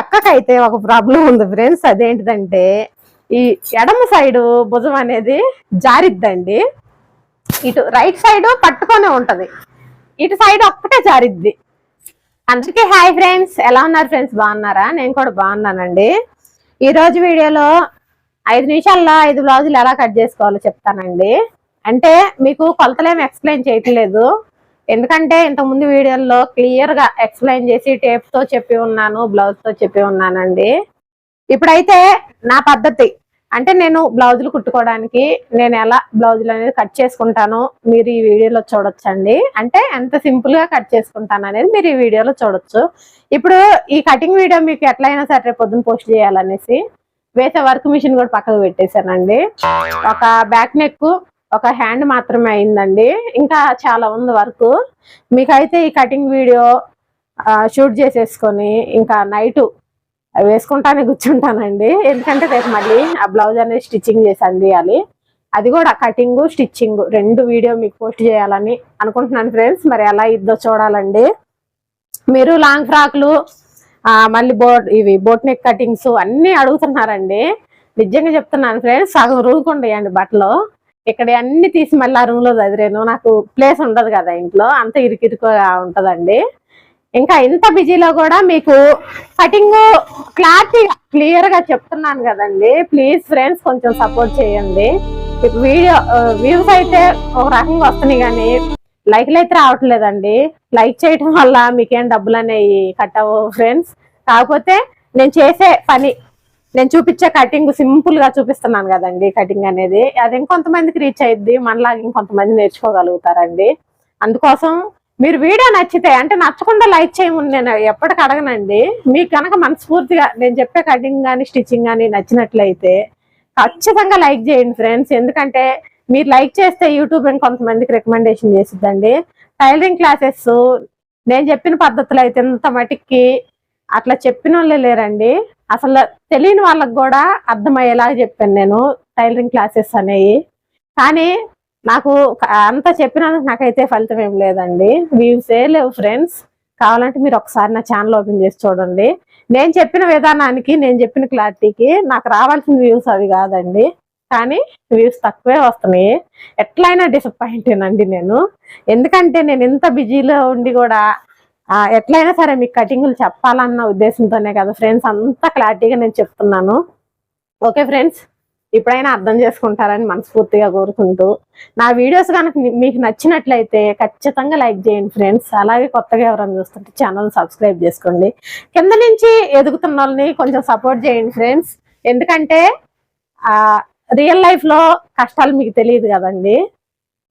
అక్కకైతే ఒక ప్రాబ్లం ఉంది ఫ్రెండ్స్ అదేంటిదంటే ఈ ఎడమ సైడ్ భుజం అనేది జారిద్దండి. ఇటు రైట్ సైడ్ పట్టుకొనే ఉంటది. ఇటు సైడ్ ఒక్కటే జారిద్ది. అందరికీ హాయ్ ఫ్రెండ్స్ ఎలా ఉన్నారు ఫ్రెండ్స్ బాగున్నారా? నేను కూడా బాగున్నానండి. ఈరోజు వీడియోలో ఐదు నిమిషాల్లో ఐదు బ్లౌజులు ఎలా కట్ చేసుకోవాలో చెప్తానండి. అంటే మీకు కొలతలేమి ఎక్స్ప్లెయిన్ చేయట్లేదు. ఎందుకంటే ఇంతకుముందు వీడియోలో క్లియర్గా ఎక్స్ప్లెయిన్ చేసి టేప్తో చెప్పి ఉన్నాను బ్లౌజ్తో చెప్పి ఉన్నానండి. ఇప్పుడైతే నా పద్ధతి. అంటే నేను బ్లౌజులు కుట్టుకోవడానికి నేను ఎలా బ్లౌజులు అనేది కట్ చేసుకుంటానో మీరు ఈ వీడియోలో చూడొచ్చండి. అంటే ఎంత సింపుల్గా కట్ చేసుకుంటాను అనేది మీరు ఈ వీడియోలో చూడొచ్చు. ఇప్పుడు ఈ కటింగ్ వీడియో మీకు ఎట్లయినా సరే రేపు పొద్దున్న పోస్ట్ చేయాలనేసి వేసే వర్క్ మిషన్ కూడా పక్కకు పెట్టేశానండి. ఒక బ్యాక్ నెక్ ఒక హ్యాండ్ మాత్రమే అయిందండి. ఇంకా చాలా ఉంది వర్క్. మీకైతే ఈ కటింగ్ వీడియో షూట్ చేసేసుకొని ఇంకా నైట్ వేసుకుంటానే కూర్చుంటానండి. ఎందుకంటే రేపు మళ్ళీ ఆ బ్లౌజ్ అనేది స్టిచ్చింగ్ చేసి అందియాలి అది కూడా కటింగ్ స్టిచ్చింగ్ రెండు వీడియో మీకు పోస్ట్ చేయాలని అనుకుంటున్నాను ఫ్రెండ్స్ మరి ఎలా ఇద్దో చూడాలండి. మీరు లాంగ్ ఫ్రాక్లు మళ్ళీ బోట్ ఇవి బోట్ నెక్ కటింగ్స్ అన్నీ అడుగుతున్నారండి. నిజంగా చెప్తున్నాను ఫ్రెండ్స్ సగం రూకుండేయండి బట్టలు. ఇక్కడ అన్ని తీసి మళ్ళీ ఆ రూమ్లో చదివాను. నాకు ప్లేస్ ఉండదు కదా ఇంట్లో. అంత ఇరుకిరుకుగా ఉంటదండి. ఇంకా ఇంత బిజీలో కూడా మీకు కటింగ్ క్లారిటీ క్లియర్గా చెప్తున్నాను కదండి. ప్లీజ్ ఫ్రెండ్స్ కొంచెం సపోర్ట్ చేయండి. వీడియో వ్యూస్ అయితే ఒక రకంగా వస్తున్నాయి కానీ లైక్లు అయితే రావట్లేదండి. లైక్ చేయటం వల్ల మీకేం డబ్బులు అనేవి కట్ అవ్వవు ఫ్రెండ్స్ కాకపోతే నేను చేసే పని నేను చూపించే కటింగ్ సింపుల్గా చూపిస్తున్నాను కదండి కటింగ్ అనేది. అది ఇంకొంతమందికి రీచ్ అయ్యిద్ది మనలాగా ఇంకొంతమంది నేర్చుకోగలుగుతారండి. అందుకోసం మీరు వీడియో నచ్చితే అంటే నచ్చకుండా లైక్ చేయమని నేను ఎప్పటికి అడగనండి. మీకు కనుక మనస్ఫూర్తిగా నేను చెప్పే కటింగ్ కానీ స్టిచ్చింగ్ కానీ నచ్చినట్లయితే ఖచ్చితంగా లైక్ చేయండి ఫ్రెండ్స్ ఎందుకంటే మీరు లైక్ చేస్తే యూట్యూబ్ కొంతమందికి రికమెండేషన్ చేసిద్దండి. టైలరింగ్ క్లాసెస్ నేను చెప్పిన పద్ధతులు అయితే ఇంత మటుకి అట్లా చెప్పిన వాళ్ళే లేరండి. అసలు తెలియని వాళ్ళకి కూడా అర్థమయ్యేలాగా చెప్పాను నేను టైలరింగ్ క్లాసెస్ అనేవి. కానీ నాకు క- అంత చెప్పినందుకు నాకైతే ఫలితం ఏం లేదండి. వ్యూసే లేవు ఫ్రెండ్స్ కావాలంటే మీరు ఒకసారి నా ఛానల్ ఓపెన్ చేసి చూడండి. నేను చెప్పిన విధానానికి నేను చెప్పిన క్లారిటీకి నాకు రావాల్సిన వ్యూస్ అవి కాదండి. కానీ వ్యూస్ తక్కువే వస్తున్నాయి. ఎట్లయినా డిసప్పాయింట్ అండి నేను. ఎందుకంటే నేను ఇంత బిజీలో ఉండి కూడా ఎట్లయినా సరే మీకు కటింగ్లు చెప్పాలన్న ఉద్దేశంతోనే కదా ఫ్రెండ్స్ అంత క్లారిటీగా నేను చెప్తున్నాను. ఓకే ఫ్రెండ్స్ ఇప్పుడైనా అర్థం చేసుకుంటారని మనస్ఫూర్తిగా కోరుకుంటూ నా వీడియోస్ కనుక మీకు నచ్చినట్లయితే ఖచ్చితంగా లైక్ చేయండి ఫ్రెండ్స్. అలాగే కొత్తగా ఎవరైనా చూస్తుంటే ఛానల్ సబ్స్క్రైబ్ చేసుకోండి. కింద నుంచి ఎదుగుతున్న వాళ్ళని కొంచెం సపోర్ట్ చేయండి ఫ్రెండ్స్. ఎందుకంటే రియల్ లైఫ్లో కష్టాలు మీకు తెలియదు కదండి.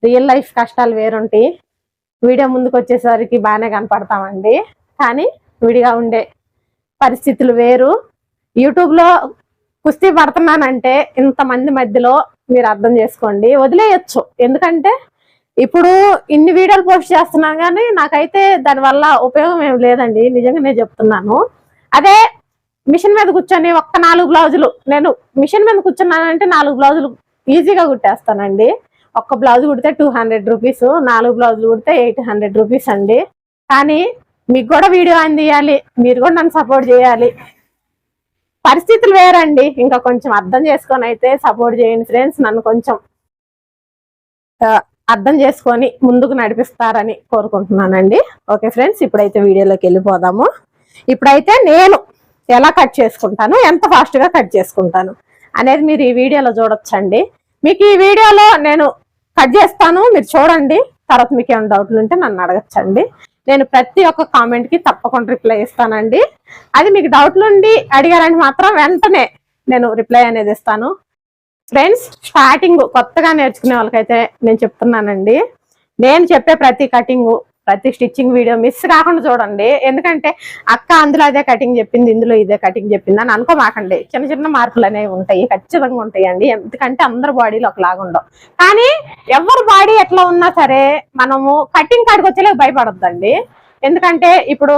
రియల్ లైఫ్ కష్టాలు వేరుంటాయి. వీడియో ముందుకు వచ్చేసరికి బాగానే కనపడతామండి. కానీ విడిగా ఉండే పరిస్థితులు వేరు. యూట్యూబ్లో కుస్తీ పడుతున్నానంటే ఇంతమంది మధ్యలో మీరు అర్థం చేసుకోండి. వదిలేయచ్చు. ఎందుకంటే ఇప్పుడు ఇన్ని వీడియోలు పోస్ట్ చేస్తున్నాను కానీ నాకైతే దానివల్ల ఉపయోగం ఏం లేదండి. నిజంగా నేను చెప్తున్నాను. అదే మిషన్ మీద కూర్చొని ఒక్క నాలుగు బ్లౌజులు నేను మిషన్ మీద కూర్చున్నానంటే నాలుగు బ్లౌజులు ఈజీగా కుట్టేస్తానండి. ఒక్క బ్లౌజ్ కుడితే టూ హండ్రెడ్ రూపీస్ నాలుగు బ్లౌజులు కుడితే ఎయిట్ హండ్రెడ్ రూపీస్ అండి. కానీ మీకు కూడా వీడియో అందియాలి మీరు కూడా నన్ను సపోర్ట్ చేయాలి. పరిస్థితులు వేరండి ఇంకా కొంచెం అర్థం చేసుకొని అయితే సపోర్ట్ చేయండి ఫ్రెండ్స్ నన్ను కొంచెం అర్థం చేసుకొని ముందుకు నడిపిస్తారని కోరుకుంటున్నానండి. ఓకే ఫ్రెండ్స్ ఇప్పుడైతే వీడియోలోకి వెళ్ళిపోదాము. ఇప్పుడైతే నేను ఎలా కట్ చేసుకుంటాను ఎంత ఫాస్ట్గా కట్ చేసుకుంటాను అనేది మీరు ఈ వీడియోలో చూడొచ్చండి. మీకు ఈ వీడియోలో నేను కట్ చేస్తాను మీరు చూడండి. తర్వాత మీకు ఏమైనా డౌట్లు ఉంటే నన్ను అడగచ్చండి. నేను ప్రతి ఒక్క కామెంట్కి తప్పకుండా రిప్లై ఇస్తానండి. అది మీకు డౌట్లు ఉండి అడిగారంటే మాత్రం వెంటనే నేను రిప్లై అనేది ఇస్తాను. ఫ్రెండ్స్ స్టార్టింగ్ కొత్తగా నేర్చుకునే వాళ్ళకైతే నేను చెప్తున్నానండి. నేను చెప్పే ప్రతి కటింగ్ ప్రతి స్టిచ్చింగ్ వీడియో మిస్ కాకుండా చూడండి. ఎందుకంటే అక్క అందులో అదే కటింగ్ చెప్పింది ఇందులో ఇదే కటింగ్ చెప్పింది అని అనుకోమాకండి. చిన్న చిన్న మార్పులు అనేవి ఉంటాయి ఖచ్చితంగా ఉంటాయండి. ఎందుకంటే అందరి బాడీలో ఒకలాగా ఉండవు కానీ ఎవరి బాడీ ఎట్లా ఉన్నా సరే మనము కటింగ్ కాడికి వచ్చేలాగా భయపడద్దండి. ఎందుకంటే ఇప్పుడు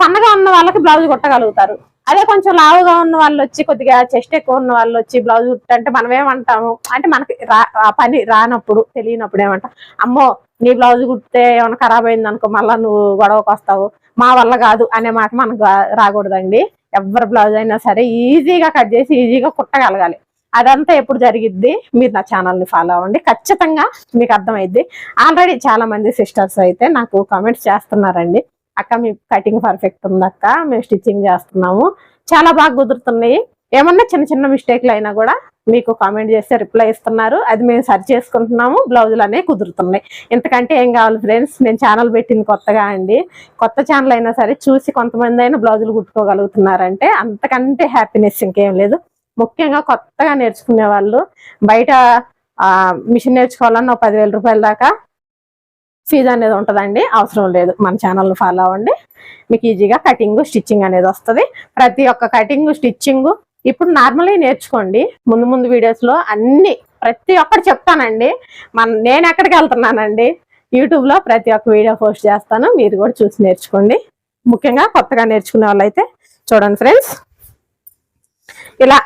సన్నగా ఉన్న వాళ్ళకి బ్లౌజ్ కొట్టగలుగుతారు. అదే కొంచెం లావుగా ఉన్న వాళ్ళు వచ్చి కొద్దిగా చెస్ట్ ఎక్కువ ఉన్న వాళ్ళు వచ్చి బ్లౌజ్ కుట్టంటే మనం ఏమంటాము అంటే మనకి రా పని రానప్పుడు తెలియనప్పుడు ఏమంటాం? అమ్మో నీ బ్లౌజ్ కుడితే ఏమైనా ఖరాబ్ అయింది అనుకో మళ్ళీ నువ్వు గొడవకు వస్తావు. మా వల్ల కాదు అనే మాట మనకు రాకూడదండి. ఎవరి బ్లౌజ్ అయినా సరే ఈజీగా కట్ చేసి ఈజీగా కుట్టగలగాలి. అదంతా ఎప్పుడు జరిగిద్ది? మీరు నా ఛానల్ని ఫాలో అవ్వండి. ఖచ్చితంగా మీకు అర్థమైద్ది. ఆల్రెడీ చాలా మంది సిస్టర్స్ అయితే నాకు కామెంట్స్ చేస్తున్నారండి. అక్క మీ కటింగ్ పర్ఫెక్ట్ ఉందక్క మేము స్టిచ్చింగ్ చేస్తున్నాము. చాలా బాగా కుదురుతున్నాయి. ఏమన్నా చిన్న చిన్న మిస్టేక్లు అయినా కూడా మీకు కామెంట్ చేస్తే రిప్లై ఇస్తున్నారు. అది మేము సరి చేసుకుంటున్నాము. బ్లౌజులు అనేవి కుదురుతున్నాయి. ఇంతకంటే ఏం కావాలి ఫ్రెండ్స్ నేను ఛానల్ పెట్టింది కొత్తగా అండి. కొత్త ఛానల్ అయినా సరే చూసి కొంతమంది అయినా బ్లౌజులు కుట్టుకోగలుగుతున్నారంటే అంతకంటే హ్యాపీనెస్ ఇంకేం లేదు. ముఖ్యంగా కొత్తగా నేర్చుకునే వాళ్ళు బయట మిషన్ నేర్చుకోవాలన్నా ఒక పదివేల రూపాయల దాకా ఫీజు అనేది ఉంటుందండి. అవసరం లేదు. మన ఛానల్ ఫాలో అవ్వండి. మీకు ఈజీగా కటింగ్ స్టిచ్చింగ్ అనేది వస్తుంది. ప్రతి ఒక్క కటింగ్ స్టిచ్చింగ్ ఇప్పుడు నార్మల్గా నేర్చుకోండి. ముందు ముందు వీడియోస్లో అన్ని ప్రతి ఒక్కటి చెప్తానండి. మన నేను ఎక్కడికి వెళ్తున్నానండి? యూట్యూబ్లో ప్రతి ఒక్క వీడియో పోస్ట్ చేస్తాను. మీరు కూడా చూసి నేర్చుకోండి. ముఖ్యంగా కొత్తగా నేర్చుకునే వాళ్ళైతే చూడండి ఫ్రెండ్స్ ఇలా.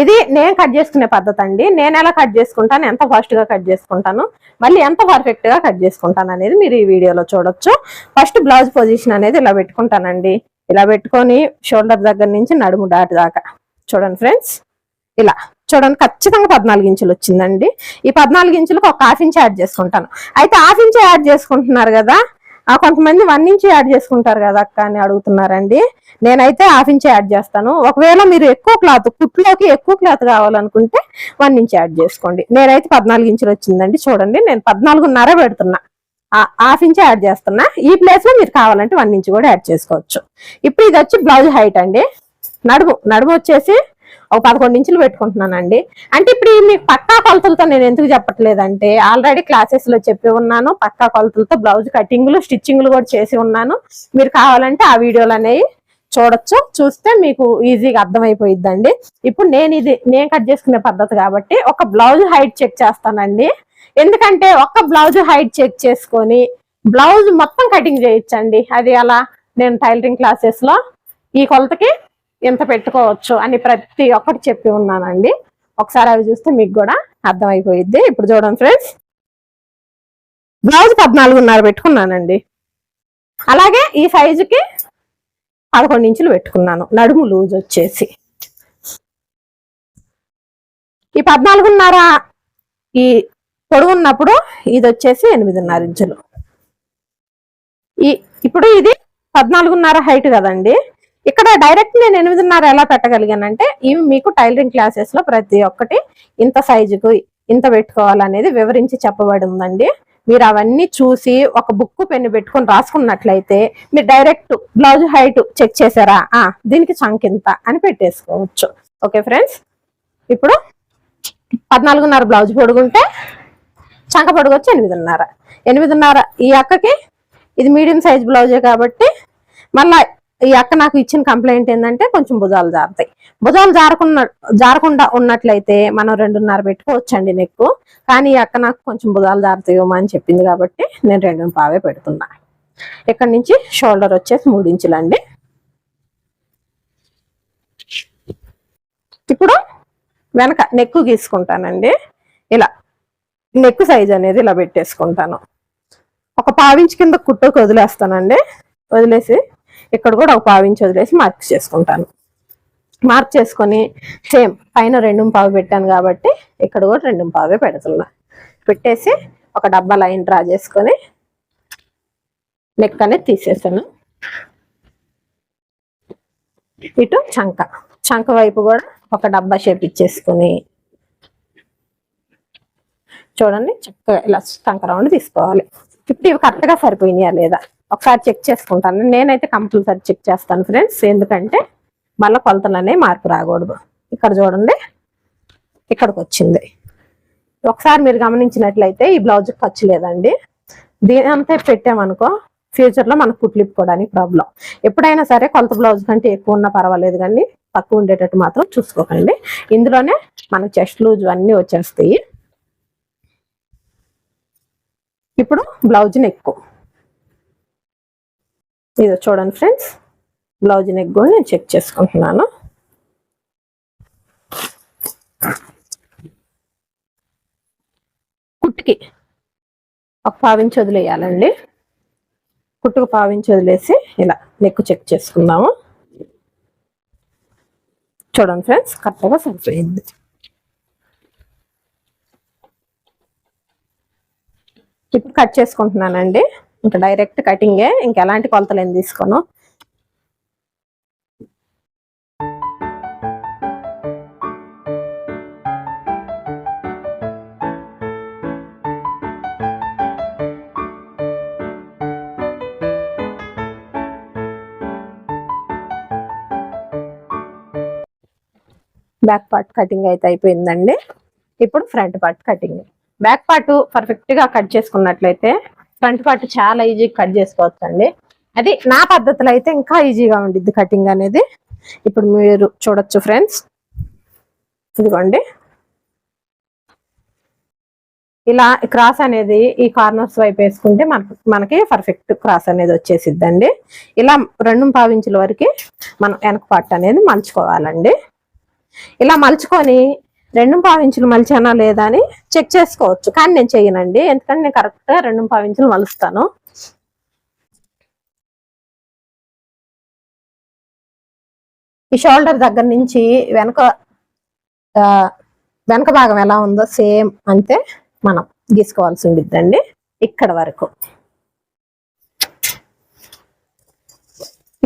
ఇది నేను కట్ చేసుకునే పద్ధతి అండి. నేను ఎలా కట్ చేసుకుంటాను? ఎంత ఫాస్ట్గా కట్ చేసుకుంటాను? మళ్ళీ ఎంత పర్ఫెక్ట్గా కట్ చేసుకుంటాను అనేది మీరు ఈ వీడియోలో చూడొచ్చు. ఫస్ట్ బ్లౌజ్ పొజిషన్ అనేది ఇలా పెట్టుకుంటానండి. ఇలా పెట్టుకొని షోల్డర్ దగ్గర నుంచి నడుము డాట్ దాకా. చూడండి ఫ్రెండ్స్ ఇలా. చూడండి ఖచ్చితంగా పద్నాలుగు ఇంచులు వచ్చిందండి. ఈ పద్నాలుగు ఇంచులకు ఒక హాఫ్ ఇంచ్ యాడ్ చేసుకుంటాను. అయితే హాఫ్ ఇంచ్ యాడ్ చేసుకుంటున్నారు కదా ఆ కొంతమంది వన్ ఇంచ్ యాడ్ చేసుకుంటారు కదా అక్క అని అడుగుతున్నారండి. నేనైతే హాఫ్ ఇంచ్ యాడ్ చేస్తాను. ఒకవేళ మీరు ఎక్కువ క్లాత్ కుట్లోకి ఎక్కువ క్లాత్ కావాలనుకుంటే వన్ ఇంచ్ యాడ్ చేసుకోండి. నేనైతే పద్నాలుగు ఇంచులు వచ్చిందండి. చూడండి నేను పద్నాలుగున్నర పెడుతున్నా. హాఫ్ ఇంచ్ యాడ్ చేస్తున్నా. ఈ ప్లేస్లో మీరు కావాలంటే వన్ ఇంచ్ కూడా యాడ్ చేసుకోవచ్చు. ఇప్పుడు ఇది వచ్చి బ్లౌజ్ హైట్ అండి. నడుము నడుము వచ్చేసి ఒక పదకొండు ఇంచులు పెట్టుకుంటున్నానండి. అంటే ఇప్పుడు మీకు పక్కా కొలతలతో నేను ఎందుకు చెప్పట్లేదంటే ఆల్రెడీ క్లాసెస్లో చెప్పి ఉన్నాను. పక్కా కొలతలతో బ్లౌజ్ కటింగ్లు స్టిచ్చింగ్లు కూడా చేసి ఉన్నాను. మీరు కావాలంటే ఆ వీడియోలు అనేవి చూడొచ్చు. చూస్తే మీకు ఈజీగా అర్థమైపోయిద్దండి. ఇప్పుడు నేను ఇది నేను కట్ చేసుకునే పద్ధతి కాబట్టి ఒక బ్లౌజ్ హైట్ చెక్ చేస్తానండి. ఎందుకంటే ఒక్క బ్లౌజ్ హైట్ చెక్ చేసుకొని బ్లౌజ్ మొత్తం కటింగ్ చేయొచ్చండి అది అలా నేను టైలరింగ్ క్లాసెస్లో ఈ కొలతకి ఎంత పెట్టుకోవచ్చు అని ప్రతి ఒక్కటి చెప్పి ఉన్నానండి. ఒకసారి అవి చూస్తే మీకు కూడా అర్థమైపోయిద్ది. ఇప్పుడు చూడండి ఫ్రెండ్స్. బ్లౌజ్ పద్నాలుగున్నర పెట్టుకున్నానండి. అలాగే ఈ సైజుకి పదకొండు ఇంచులు పెట్టుకున్నాను. నడుము లూజ్ వచ్చేసి. ఈ పద్నాలుగున్నర ఈ పొడవు ఉన్నప్పుడు ఇది వచ్చేసి ఎనిమిదిన్నర ఇంచులు. ఈ ఇప్పుడు ఇది పద్నాలుగున్నర హైట్ కదండి. ఇక్కడ డైరెక్ట్ నేను ఎనిమిదిన్నర ఎలా పెట్టగలిగానంటే ఇవి మీకు టైలరింగ్ క్లాసెస్లో ప్రతి ఒక్కటి ఇంత సైజుకు ఇంత పెట్టుకోవాలనేది వివరించి చెప్పబడి ఉందండి. మీరు అవన్నీ చూసి ఒక బుక్ పెన్ను పెట్టుకొని రాసుకున్నట్లయితే మీరు డైరెక్ట్ బ్లౌజ్ హైట్ చెక్ చేశారా? ఆ దీనికి చంక్ ఇంత అని పెట్టేసుకోవచ్చు. ఓకే ఫ్రెండ్స్ ఇప్పుడు పద్నాలుగున్నర బ్లౌజ్ పొడుగుంటే చంక పొడుగు వచ్చి ఎనిమిదిన్నర. ఎనిమిదిన్నర ఈ అక్కకి ఇది మీడియం సైజ్ బ్లౌజే కాబట్టి మళ్ళా ఈ అక్క నాకు ఇచ్చిన కంప్లైంట్ ఏంటంటే కొంచెం భుజాలు జారుతాయి. భుజాలు జారకున్న జారకుండా ఉన్నట్లయితే మనం రెండున్నర పెట్టుకోవచ్చండి నెక్ కానీ ఈ అక్క నాకు కొంచెం భుజాలు జారుతాయేమో అని చెప్పింది కాబట్టి నేను రెండు పావే పెడుతున్నా. ఇక్కడ నుంచి? షోల్డర్ వచ్చేసి మూడు ఇంచులండి ఇప్పుడు వెనక నెక్కు గీసుకుంటానండి. ఇలా. నెక్ సైజ్ అనేది ఇలా పెట్టేసుకుంటాను. ఒక పావించి కింద కుట్టకు వదిలేస్తానండి. వదిలేసి ఇక్కడ కూడా ఒక పావించి వదిలేసి మార్క్ చేసుకుంటాను. మార్క్ చేసుకొని సేమ్ పైన రెండు పావు పెట్టాను కాబట్టి ఇక్కడ కూడా రెండు పావే పెడుతున్నా. పెట్టేసి ఒక డబ్బా లైన్ డ్రా చేసుకొని నెక్ అనేది తీసేసాను ఇటు చంక. చంక వైపు కూడా ఒక డబ్బా షేప్ ఇచ్చేసుకొని చూడండి చక్కగా ఇలా చంక రౌండ్ తీసుకోవాలి. ఇప్పుడు ఇవి కరెక్ట్గా సరిపోయినాయా లేదా? ఒకసారి చెక్ చేసుకుంటాను. నేనైతే కంపల్సరీ చెక్ చేస్తాను ఫ్రెండ్స్ ఎందుకంటే మళ్ళీ కొలతలనే మార్పు రాకూడదు. ఇక్కడ చూడండి ఇక్కడికి వచ్చింది. ఒకసారి మీరు గమనించినట్లయితే ఈ బ్లౌజ్ ఖర్చు లేదండి. దీని అంతా పెట్టామనుకో ఫ్యూచర్లో మనకు కుట్లిప్పుకోవడానికి ప్రాబ్లం ఎప్పుడైనా సరే కొలత బ్లౌజ్ కంటే ఎక్కువ ఉన్నా పర్వాలేదు కానీ తక్కువ ఉండేటట్టు మాత్రం చూసుకోకండి. ఇందులోనే మనకు చెస్ట్ లూజ్ అన్నీ వచ్చేస్తాయి. ఇప్పుడు బ్లౌజ్ నెక్ ఇది చూడండి ఫ్రెండ్స్ బ్లౌజ్ నెక్ కూడా నేను చెక్ చేసుకుంటున్నాను. కుట్టుకి ఒక పావించి వదిలేయాలండి. కుట్టుకు పావించి వదిలేసి ఇలా నెక్ చెక్ చేసుకుందాము. చూడండి ఫ్రెండ్స్ కరెక్ట్గా సరిపోయింది. ఇప్పుడు కట్ చేసుకుంటున్నానండి. ఇంకా డైరెక్ట్ కటింగే ఇంకా ఎలాంటి కొలతలు ఏం తీసుకోను. బ్యాక్ పార్ట్ కటింగ్ అయితే అయిపోయిందండి. ఇప్పుడు front part cutting. Back part పర్ఫెక్ట్గా కట్ చేసుకున్నట్లయితే ఫ్రంట్ పార్ట్ చాలా ఈజీగా కట్ చేసుకోవచ్చు అండి అది నా పద్ధతిలో అయితే ఇంకా ఈజీగా ఉండిద్ది కటింగ్ అనేది. ఇప్పుడు మీరు చూడొచ్చు ఫ్రెండ్స్ ఇదిగోండి. ఇలా క్రాస్ అనేది ఈ కార్నర్స్ వైపు వేసుకుంటే మనకి మనకి పర్ఫెక్ట్ క్రాస్ అనేది వచ్చేసిద్దండి. ఇలా రెండు పావించుల వరకు మనం వెనక పార్ట్ అనేది మలుచుకోవాలండి. ఇలా మలుచుకొని రెండు పావించులు మలిచానా లేదా అని చెక్ చేసుకోవచ్చు. కానీ నేను చెయ్యనండి ఎందుకంటే నేను కరెక్ట్గా రెండు పావించులు మలుస్తాను. ఈ షోల్డర్ దగ్గర నుంచి వెనక వెనక భాగం ఎలా ఉందో సేమ్ అంతే మనం గీసుకోవాల్సి ఉండిద్దండి. ఇక్కడ వరకు.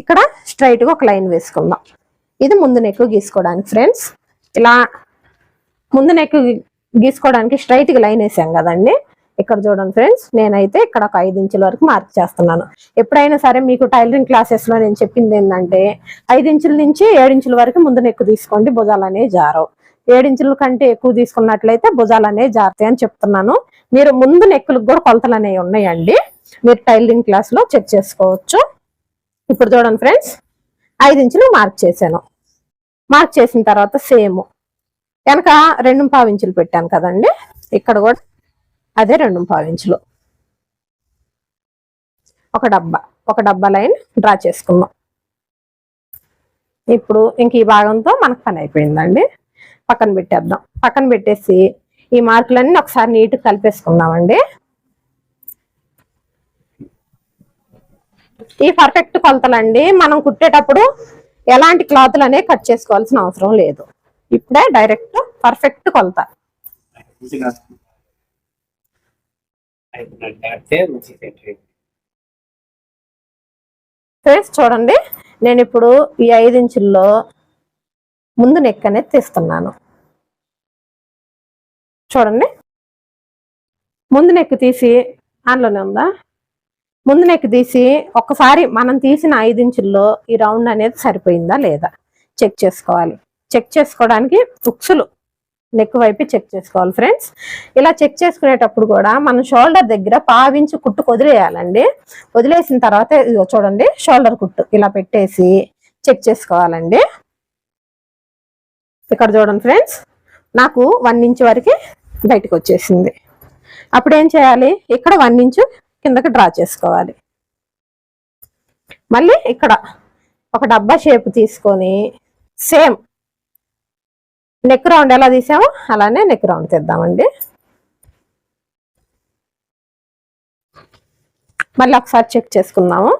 ఇక్కడ స్ట్రైట్గా ఒక లైన్ వేసుకుందాం. ఇది ముందు నెక్ గీసుకోవడానికి ఫ్రెండ్స్. ఇలా ముందు నెక్ గీసుకోవడానికి స్ట్రైట్గా లైన్ వేసాం కదండి. ఇక్కడ చూడండి ఫ్రెండ్స్ నేనైతే ఇక్కడ ఒక ఐదు ఇంచుల వరకు మార్క్ చేస్తున్నాను. ఎప్పుడైనా సరే మీకు టైలరింగ్ క్లాసెస్లో నేను చెప్పింది ఏంటంటే ఐదు ఇంచుల నుంచి ఏడించుల వరకు ముందు నెక్కు తీసుకోండి భుజాలు అనేవి జారవు. ఏడించుల కంటే ఎక్కువ తీసుకున్నట్లయితే భుజాలు అనేవి జారుతాయి అని చెప్తున్నాను. మీరు ముందు నెక్కులకు కూడా కొలతలు అనేవి ఉన్నాయండి. మీరు టైలరింగ్ క్లాస్లో చెక్ చేసుకోవచ్చు. ఇప్పుడు చూడండి ఫ్రెండ్స్ ఐదు ఇంచులు మార్క్ చేశాను. మార్క్ చేసిన తర్వాత సేమ్ వెనక రెండు పావించులు పెట్టాను కదండి. ఇక్కడ కూడా అదే రెండు పావించులు. ఒక డబ్బా ఒక డబ్బా లైన్ డ్రా చేసుకుందాం. ఇప్పుడు ఇంక ఈ భాగంతో మనకు పని అయిపోయిందండి. పక్కన పెట్టేద్దాం. పక్కన పెట్టేసి ఈ మార్కులన్నీ ఒకసారి నీట్ కలిపేసుకుందామండి. ఈ పర్ఫెక్ట్ కొలతలండి. మనం కుట్టేటప్పుడు ఎలాంటి క్లాతులు అనేవి కట్ చేసుకోవాల్సిన అవసరం లేదు. ఇప్పుడే డైరెక్ట్ పర్ఫెక్ట్ కొలత. ఫేస్ చూడండి నేను ఇప్పుడు ఈ ఐదు ఇంచుల్లో ముందు నెక్ అనేది తీస్తున్నాను. చూడండి ముందు నెక్ తీసి అందులోనే ఉందా? ముందు నెక్ తీసి ఒక్కసారి మనం తీసిన ఐదు ఇంచుల్లో ఈ రౌండ్ అనేది సరిపోయిందా లేదా? చెక్ చేసుకోవాలి. చెక్ చేసుకోవడానికి ఉక్సులు నెక్ వైపు చెక్ చేసుకోవాలి ఫ్రెండ్స్. ఇలా చెక్ చేసుకునేటప్పుడు కూడా మనం షోల్డర్ దగ్గర పావించి కుట్టు వదిలేయాలండి వదిలేసిన తర్వాత చూడండి షోల్డర్ కుట్టు ఇలా పెట్టేసి చెక్ చేసుకోవాలండి. ఇక్కడ చూడండి ఫ్రెండ్స్ నాకు వన్ ఇంచ్ వరకు బయటకు వచ్చేసింది. అప్పుడు ఏం చేయాలి? ఇక్కడ వన్ ఇంచు కిందకి డ్రా చేసుకోవాలి. మళ్ళీ ఇక్కడ ఒక డబ్బా షేప్ తీసుకొని సేమ్ నెక్ రౌండ్ ఎలా తీసామో అలానే నెక్ రౌండ్ తీద్దామండి. మళ్ళీ ఒకసారి చెక్ చేసుకుందాము.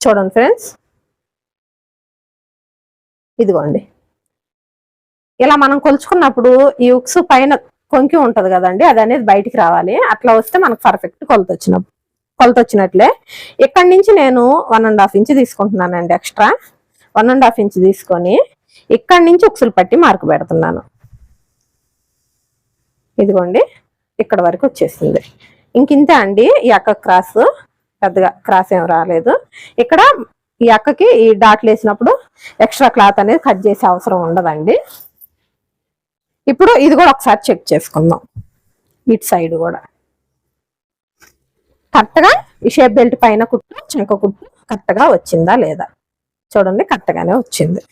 చూడండి ఫ్రెండ్స్. ఇదిగోండి. ఇలా మనం కొలుచుకున్నప్పుడు ఈ ఉక్స్ పైన కొంకి ఉంటుంది కదండి అది అనేది బయటికి రావాలి. అట్లా వస్తే మనకు పర్ఫెక్ట్ కొలత వచ్చినప్పుడు కొలత వచ్చినట్లే ఇక్కడ నుంచి నేను వన్ అండ్ హాఫ్ ఇంచ్ తీసుకుంటున్నానండి extra one and half inch తీసుకొని ఇక్కడ నుంచి ఉక్సులు పట్టి మార్కు పెడుతున్నాను. ఇదిగోండి ఇక్కడ వరకు వచ్చేసింది. ఇంకింతే అండి ఈ అక్క క్రాస్ పెద్దగా క్రాస్ ఏం రాలేదు. ఇక్కడ ఈ అక్కకి ఈ డాట్లు వేసినప్పుడు ఎక్స్ట్రా క్లాత్ అనేది కట్ చేసే అవసరం ఉండదండి. ఇప్పుడు ఇది కూడా ఒకసారి చెక్ చేసుకుందాం. ఇటు సైడ్ కూడా. కరెక్ట్గా ఈ షేప్ బెల్ట్ పైన కుట్టు చెంక కుట్టు కరెక్ట్గా వచ్చిందా లేదా? చూడండి కరెక్ట్గానే వచ్చింది.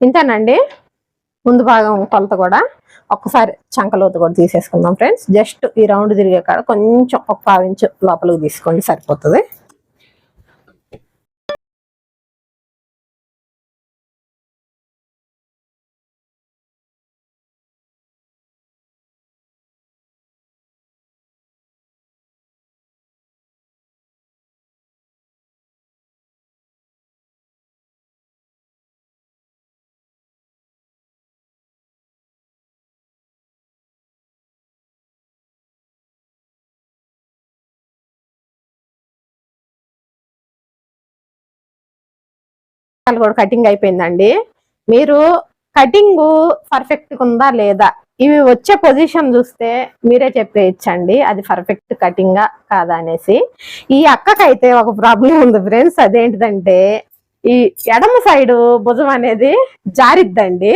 ఇంతేనండి. ముందు భాగం కొలత కూడా. ఒక్కసారి చంకలోతు కూడా తీసేసుకుందాం ఫ్రెండ్స్. జస్ట్ ఈ రౌండ్ తిరిగే కాడ కొంచెం ఒక పావించు లోపలికి తీసుకోండి సరిపోతుంది. కూడా కటింగ్ అయిపోయిందండి. మీరు కటింగ్ పర్ఫెక్ట్ ఉందా లేదా? ఇవి వచ్చే పొజిషన్ చూస్తే మీరే చెప్పేయచ్చండి. అది పర్ఫెక్ట్ కటింగ్ కాదా అనేసి. ఈ అక్కకైతే ఒక ప్రాబ్లం ఉంది ఫ్రెండ్స్ అదేంటిదంటే ఈ ఎడమ సైడ్ భుజం అనేది జారిద్దండి.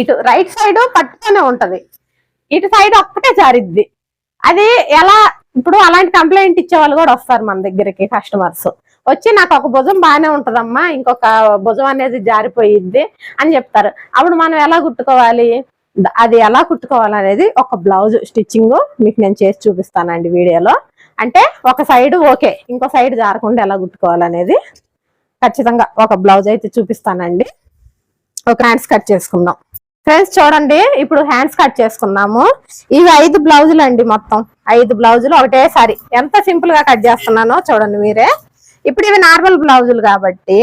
ఇటు రైట్ సైడ్ పట్టుకొనే ఉంటది. ఇటు సైడ్ ఒక్కటే జారిద్ది. అది ఎలా ఇప్పుడు అలాంటి కంప్లైంట్ ఇచ్చే వాళ్ళు కూడా వస్తారు మన దగ్గరికి కస్టమర్స్ వచ్చి నాకు ఒక భుజం బాగానే ఉంటదమ్మా ఇంకొక భుజం అనేది జారిపోయిద్ది అని చెప్తారు. అప్పుడు మనం ఎలా కుట్టుకోవాలి? అది ఎలా కుట్టుకోవాలనేది ఒక బ్లౌజ్ స్టిచ్చింగ్ మీకు నేను చేసి చూపిస్తానండి వీడియోలో. అంటే ఒక సైడ్ ఓకే ఇంకో సైడ్ జారకుండా ఎలా కుట్టుకోవాలనేది ఖచ్చితంగా ఒక బ్లౌజ్ అయితే చూపిస్తానండి. ఒక హ్యాండ్స్ కట్ చేసుకుందాం. ఫ్రెండ్స్ చూడండి ఇప్పుడు హ్యాండ్స్ కట్ చేసుకున్నాము ఇవి ఐదు బ్లౌజులు అండి మొత్తం. ఐదు బ్లౌజులు ఒకటేసారి. ఎంత సింపుల్గా కట్ చేస్తున్నానో చూడండి మీరే. ఇప్పుడు ఇవి నార్మల్ బ్లౌజులు కాబట్టి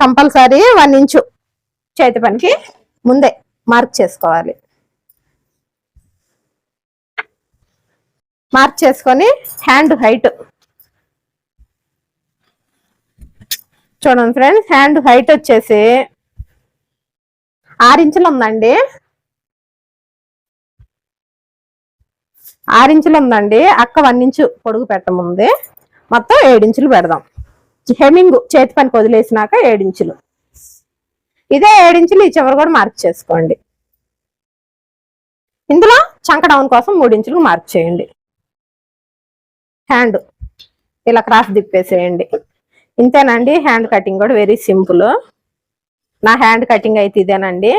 కంపల్సరీ వన్ ఇంచు చేతి పనికి ముందే మార్క్ చేసుకోవాలి. మార్క్ చేసుకొని హ్యాండ్ హైట్. చూడండి ఫ్రెండ్స్ హ్యాండ్ హైట్ వచ్చేసి ఆరు ఇంచులు ఉందండి. ఆరించులు ఉందండి. అక్క వన్ ఇంచు పొడుగు పెట్టముంది. మొత్తం ఏడించులు పెడదాం. హెమింగ్ చేతి పనికి వదిలేసినాక ఏడించులు ఇదే ఏడించులు ఈ చివరి కూడా మార్క్ చేసుకోండి. ఇందులో చంక డౌన్ కోసం మూడు మార్క్ చేయండి. హ్యాండ్ ఇలా క్రాస్ తిప్పేసేయండి. ఇంతేనండి హ్యాండ్ కటింగ్ కూడా వెరీ సింపుల్ నా హ్యాండ్ కటింగ్ అయితే ఇదేనండి.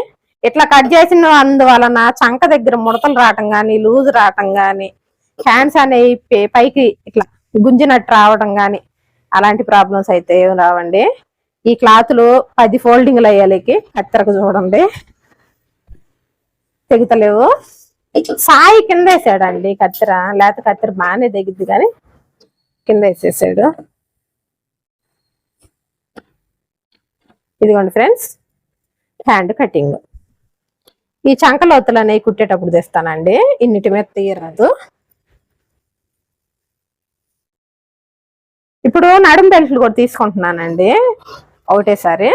ఇట్లా కట్ చేసిన అందువలన చంక దగ్గర ముడతలు రావటం కానీ లూజ్ రావటం కానీ హ్యాండ్స్ అనేవి పైకి ఇట్లా గుంజినట్టు రావడం కానీ అలాంటి ప్రాబ్లమ్స్ అయితే ఏం రావండి. ఈ క్లాత్లు పది ఫోల్డింగ్లు అయ్యాలికి కత్తెరకు చూడండి. తెగుతలేవు. సాయి కింద వేసాడండి కత్తెర లేకపోతే కత్తెర బాగానే తెగిద్ది కానీ కింద వేసేసాడు. ఇదిగోండి ఫ్రెండ్స్ హ్యాండ్ కటింగ్ ఈ చంకలోతులు అనేవి కుట్టేటప్పుడు తెస్తానండి. ఇన్నిటి మీద తీయరాదు. ఇప్పుడు నడుము బెల్ట్లు కూడా తీసుకుంటున్నానండి. ఒకటేసారి.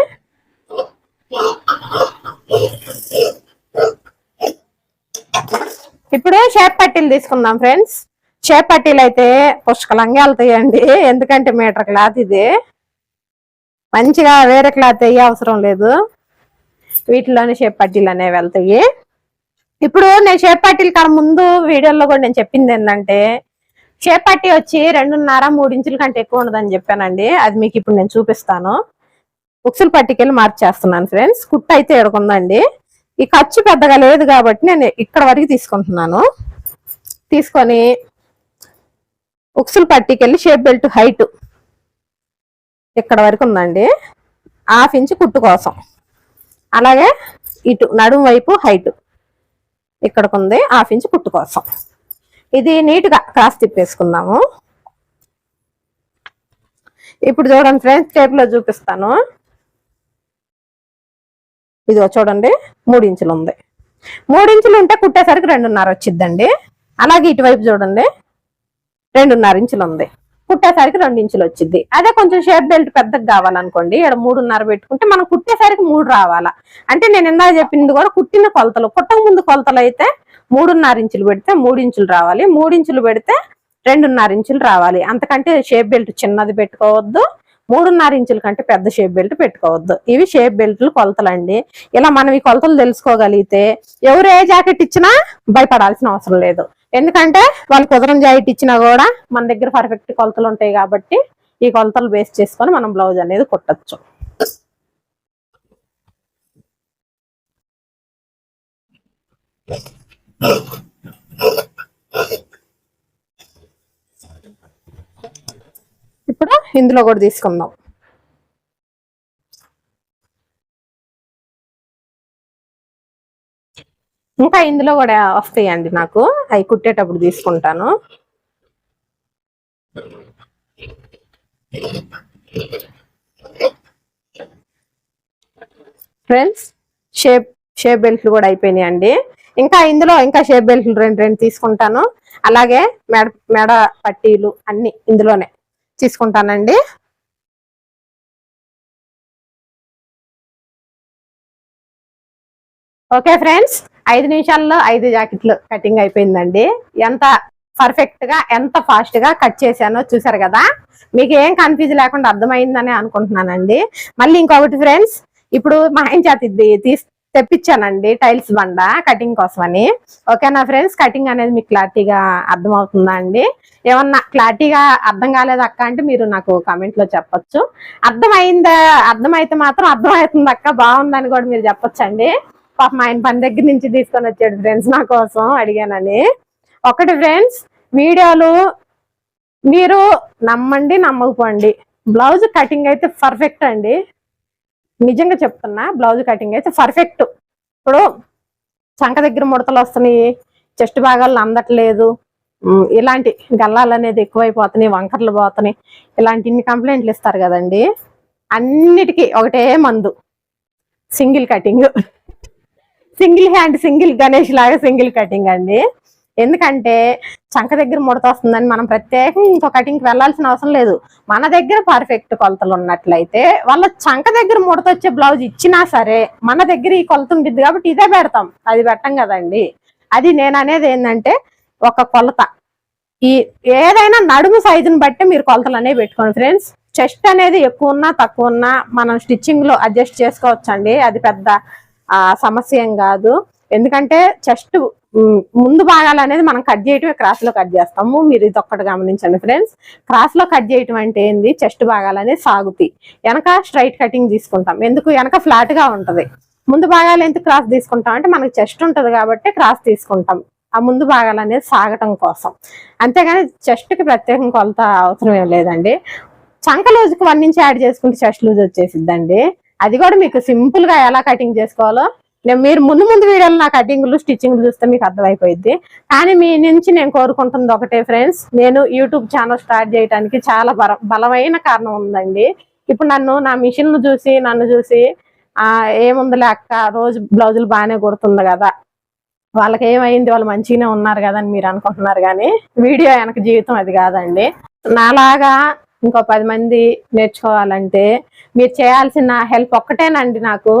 ఇప్పుడు షేప్ పట్టీలు తీసుకుందాం ఫ్రెండ్స్. షేప్ పట్టీలు అయితే పుష్కలంగా వెళ్తాయండి. ఎందుకంటే మీటర్ క్లాత్ ఇది. మంచిగా వేరే క్లాత్ అయ్యే అవసరం లేదు. వీటిలోనే షేప్ పట్టీలు అనేవి వెళ్తాయి. ఇప్పుడు నేను షేప్ పట్టీలు కాడ ముందు వీడియోలో కూడా నేను చెప్పింది ఏంటంటే చేపట్టి వచ్చి రెండున్నర మూడు ఇంచుల కంటే ఎక్కువ ఉండదని చెప్పానండి. అది మీకు ఇప్పుడు నేను చూపిస్తాను. ఉక్సుల పట్టికెళ్ళి మార్చేస్తున్నాను ఫ్రెండ్స్. కుట్ట అయితే ఎడుకుందండి ఈ ఖర్చు పెద్దగా లేదు కాబట్టి నేను ఇక్కడ వరకు తీసుకుంటున్నాను. తీసుకొని ఉక్సుల పట్టికెళ్ళి షేప్ బెల్ట్ హైట్ ఇక్కడ వరకు ఉందండి. హాఫ్ ఇంచ్ కుట్టు కోసం. అలాగే ఇటు నడుము వైపు హైట్ ఇక్కడికి ఉంది హాఫ్ ఇంచ్ కుట్టు కోసం. ఇది నీట్గా క్రాస్ తిప్పేసుకుందాము. ఇప్పుడు చూడండి ఫ్రెండ్స్ టేప్లో చూపిస్తాను. ఇది చూడండి మూడు ఇంచులు ఉంది. మూడు ఇంచులు ఉంటే కుట్టేసరికి రెండున్నర వచ్చిద్దండి. అలాగే ఇటువైపు చూడండి రెండున్నర ఇంచులు ఉంది. కుట్టేసరికి రెండు ఇంచులు వచ్చింది అదే కొంచెం షేప్ బెల్ట్ పెద్దగా కావాలనుకోండి ఇక్కడ మూడున్నర పెట్టుకుంటే మనం కుట్టేసరికి మూడు రావాలా. అంటే నేను ఇందాక చెప్పింది కూడా కుట్టిన కొలతలు కుట్టక ముందు కొలతలు అయితే మూడున్నర ఇంచులు పెడితే మూడు ఇంచులు రావాలి. మూడు ఇంచులు పెడితే రెండున్నర ఇంచులు రావాలి. అంతకంటే షేప్ బెల్ట్ చిన్నది పెట్టుకోవద్దు. మూడున్నర ఇంచుల కంటే పెద్ద షేప్ బెల్ట్ పెట్టుకోవద్దు. ఇవి షేప్ బెల్ట్లు కొలతలండి. ఇలా మనం ఈ కొలతలు తెలుసుకోగలిగితే ఎవరు ఏ జాకెట్ ఇచ్చినా భయపడాల్సిన అవసరం లేదు. ఎందుకంటే వాళ్ళు కుదరం జాకెట్ ఇచ్చినా కూడా మన దగ్గర పర్ఫెక్ట్ కొలతలు ఉంటాయి కాబట్టి ఈ కొలతలు బేస్ చేసుకొని మనం బ్లౌజ్ అనేది కుట్టచ్చు. ఇప్పుడు ఇందులో కూడా తీసుకుందాం. ఇంకా ఇందులో కూడా వస్తాయండి నాకు. అవి కుట్టేటప్పుడు తీసుకుంటాను. ఫ్రెండ్స్ షేప్ షేప్ బెల్ట్లు కూడా అయిపోయినాయండి. ఇంకా ఇందులో ఇంకా షేప్ బెల్ట్లు రెండు రెండు తీసుకుంటాను. అలాగే మెడ మెడ పట్టీలు అన్ని ఇందులోనే తీసుకుంటానండి. ఓకే ఫ్రెండ్స్ ఐదు నిమిషాల్లో ఐదు జాకెట్లు కటింగ్ అయిపోయిందండి. ఎంత పర్ఫెక్ట్గా ఎంత ఫాస్ట్గా కట్ చేశానో చూసారు కదా? మీకు ఏం కన్ఫ్యూజ్ లేకుండా అర్థమైందని అనుకుంటున్నానండి. మళ్ళీ ఇంకొకటి ఫ్రెండ్స్ ఇప్పుడు మా ఆయన చేత తీసి తెప్పించానండి టైల్స్ బండ కటింగ్ కోసమని. ఓకేనా ఫ్రెండ్స్? కటింగ్ అనేది మీకు క్లారిటీగా అర్థమవుతుందా అండి? ఏమన్నా క్లారిటీగా అర్థం కాలేదు అక్క అంటే మీరు నాకు కామెంట్లో చెప్పొచ్చు. అర్థమైందా? అర్థమైతే మాత్రం అర్థమవుతుంది అక్క. బాగుందని కూడా మీరు చెప్పొచ్చండి. పాప మా ఆయన పని దగ్గర నుంచి తీసుకొని వచ్చాడు ఫ్రెండ్స్ నా కోసం అడిగానని. ఒకటి ఫ్రెండ్స్ వీడియోలు మీరు నమ్మండి నమ్మకపోండి. బ్లౌజ్ కటింగ్ అయితే పర్ఫెక్ట్ అండి. నిజంగా చెప్తున్నా బ్లౌజ్ కటింగ్ అయితే పర్ఫెక్ట్ ఇప్పుడు చంక దగ్గర ముడతలు వస్తున్నాయి చెస్ట్ భాగాలు అందట్లేదు. ఇలాంటి గల్లాలు అనేది ఎక్కువైపోతున్నాయి వంకర్లు పోతున్నాయి. ఇలాంటి ఇన్ని కంప్లైంట్లు ఇస్తారు కదండి. అన్నిటికీ ఒకటే మందు. Single cutting single hand single Ganesh లాగా సింగిల్ కటింగ్ అండి. ఎందుకంటే చంక దగ్గర ముడత వస్తుందని మనం ప్రత్యేకంగా ఇంకో కటింగ్కి వెళ్ళాల్సిన అవసరం లేదు. మన దగ్గర పర్ఫెక్ట్ కొలతలు ఉన్నట్లయితే వాళ్ళ చంక దగ్గర ముడత వచ్చే బ్లౌజ్ ఇచ్చినా సరే మన దగ్గర ఈ కొలత ఉంటుంది కాబట్టి ఇదే పెడతాం. అది పెట్టం కదండి. అది నేను అనేది ఏంటంటే ఒక కొలత. ఈ ఏదైనా నడుము సైజుని బట్టి మీరు కొలతలు అనేవి పెట్టుకోండి ఫ్రెండ్స్ చెస్ట్ అనేది ఎక్కువ ఉన్నా తక్కువ ఉన్నా మనం స్టిచ్చింగ్లో అడ్జస్ట్ చేసుకోవచ్చండి. అది పెద్ద సమస్య ఏం కాదు. ఎందుకంటే చెస్ట్ ముందు భాగాలు అనేది మనం కట్ చేయటమే క్రాస్లో కట్ చేస్తాము. మీరు ఇది ఒక్కటి గమనించండి ఫ్రెండ్స్. క్రాస్లో కట్ చేయటం అంటే ఏంది? చెస్ట్ భాగాలు అనేది సాగుతాయి. వెనక స్ట్రైట్ కటింగ్ తీసుకుంటాం. ఎందుకు? వెనక ఫ్లాట్గా ఉంటది. ముందు భాగాలు ఎందుకు క్రాస్ తీసుకుంటాం అంటే మనకు చెస్ట్ ఉంటది కాబట్టి క్రాస్ తీసుకుంటాం. ఆ ముందు భాగాలు అనేది సాగటం కోసం. అంతేగాని చెస్ట్కి ప్రత్యేకం కొలత అవసరం ఏం లేదండి. చంక లూజ్కి వన్ ఇంచ్ యాడ్ చేసుకుంటే చెస్ట్ లూజ్ వచ్చేసిద్దండి. అది కూడా మీకు సింపుల్గా ఎలా కటింగ్ చేసుకోవాలో మీరు ముందు ముందు వీడియోలో నా కటింగ్లు స్టిచ్చింగ్లు చూస్తే మీకు అర్థమైపోయింది కానీ మీ నుంచి నేను కోరుకుంటుంది ఒకటే ఫ్రెండ్స్ నేను యూట్యూబ్ ఛానల్ స్టార్ట్ చేయడానికి చాలా బల బలమైన కారణం ఉందండి. ఇప్పుడు నన్ను నా మిషన్లు చూసి నన్ను చూసి ఏముంది ఏముందిలే అక్క రోజు బ్లౌజులు బాగానే కుడుతుంది కదా. వాళ్ళకి ఏమైంది? వాళ్ళు మంచిగానే ఉన్నారు కదా అని మీరు అనుకుంటున్నారు కానీ వీడియో వెనక జీవితం అది కాదండి. నాలాగా ఇంకో పది మంది నేర్చుకోవాలంటే మీరు చేయాల్సిన హెల్ప్ ఒక్కటేనండి నాకు.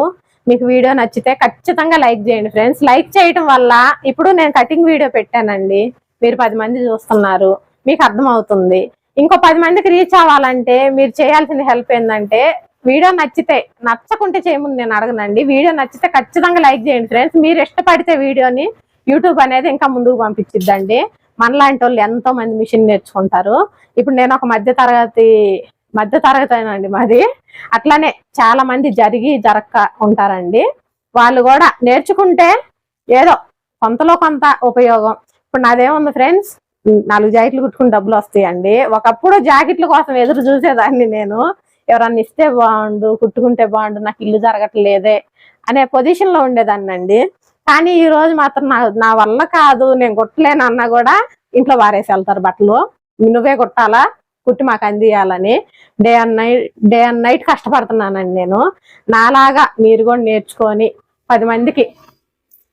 మీకు వీడియో నచ్చితే ఖచ్చితంగా లైక్ చేయండి ఫ్రెండ్స్. లైక్ చేయటం వల్ల ఇప్పుడు నేను కటింగ్ వీడియో పెట్టానండి. మీరు పది మంది చూస్తున్నారు. మీకు అర్థమవుతుంది. ఇంకో పది మందికి రీచ్ అవ్వాలంటే మీరు చేయాల్సిన హెల్ప్ ఏంటంటే వీడియో నచ్చితే నచ్చకుంటే చేయముందు నేను అడగనండి. వీడియో నచ్చితే ఖచ్చితంగా లైక్ చేయండి ఫ్రెండ్స్. మీరు ఇష్టపడితే వీడియోని యూట్యూబ్ అనేది ఇంకా ముందుకు పంపించిద్దండి. మనలాంటి వాళ్ళు ఎంతో మంది మిషన్ నేర్చుకుంటారు. ఇప్పుడు నేను ఒక మధ్య తరగతి మధ్య తరగతి మాది. అట్లానే చాలా మంది జరిగి జరక్క ఉంటారండి. వాళ్ళు కూడా నేర్చుకుంటే ఏదో కొంతలో కొంత ఉపయోగం. ఇప్పుడు నాదేముంది ఫ్రెండ్స్? నాలుగు జాకెట్లు కుట్టుకుని డబ్బులు వస్తాయండి. ఒకప్పుడు జాకెట్ల కోసం ఎదురు చూసేదాన్ని నేను. ఎవరన్నా ఇస్తే బాగుండు కుట్టుకుంటే బాగుండు నాకు ఇల్లు జరగట్లేదే అనే పొజిషన్లో ఉండేదాన్ని అండి. కానీ ఈ రోజు మాత్రం నా నా వల్ల కాదు నేను కుట్టలేనన్నా కూడా ఇంట్లో వారేసి వెళ్తారు బట్టలు. నువ్వే కుట్టాలా? కుట్టి మాకు అందియాలని day and night day and night కష్టపడుతున్నానండి నేను. నాలాగా మీరు కూడా నేర్చుకొని పది మందికి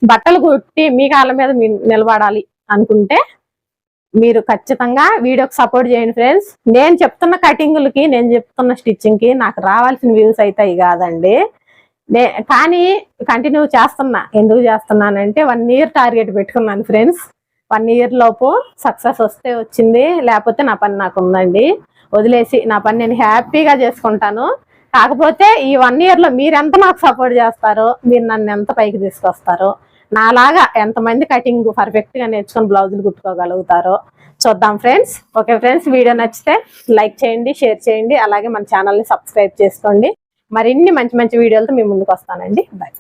బట్టలు కుట్టి మీ కాళ్ళ మీద నిలబడాలి అనుకుంటే మీరు ఖచ్చితంగా వీడియోకి సపోర్ట్ చేయండి ఫ్రెండ్స్. నేను చెప్తున్న కటింగులకి నేను చెప్తున్న స్టిచ్చింగ్కి నాకు రావాల్సిన వ్యూస్ అవుతాయి కాదండి. నే కానీ కంటిన్యూ చేస్తున్నా. ఎందుకు చేస్తున్నానంటే వన్ ఇయర్ టార్గెట్ పెట్టుకున్నాను ఫ్రెండ్స్. వన్ ఇయర్ లోపు సక్సెస్ వస్తే వచ్చింది. లేకపోతే నా పని నాకు ఉందండి. వదిలేసి నా పని నేను హ్యాపీగా చేసుకుంటాను. కాకపోతే ఈ వన్ ఇయర్లో మీరెంత నాకు సపోర్ట్ చేస్తారో మీరు నన్ను ఎంత పైకి తీసుకొస్తారో నాలాగా ఎంతమంది కటింగ్ పర్ఫెక్ట్గా నేర్చుకొని బ్లౌజులు కుట్టుకోగలుగుతారో చూద్దాం ఫ్రెండ్స్. ఓకే ఫ్రెండ్స్ వీడియో నచ్చితే లైక్ చేయండి షేర్ చేయండి. అలాగే మన ఛానల్ని సబ్స్క్రైబ్ చేసుకోండి. మరిన్ని మంచి మంచి వీడియోలతో మీ ముందుకు వస్తానండి. బాయ్.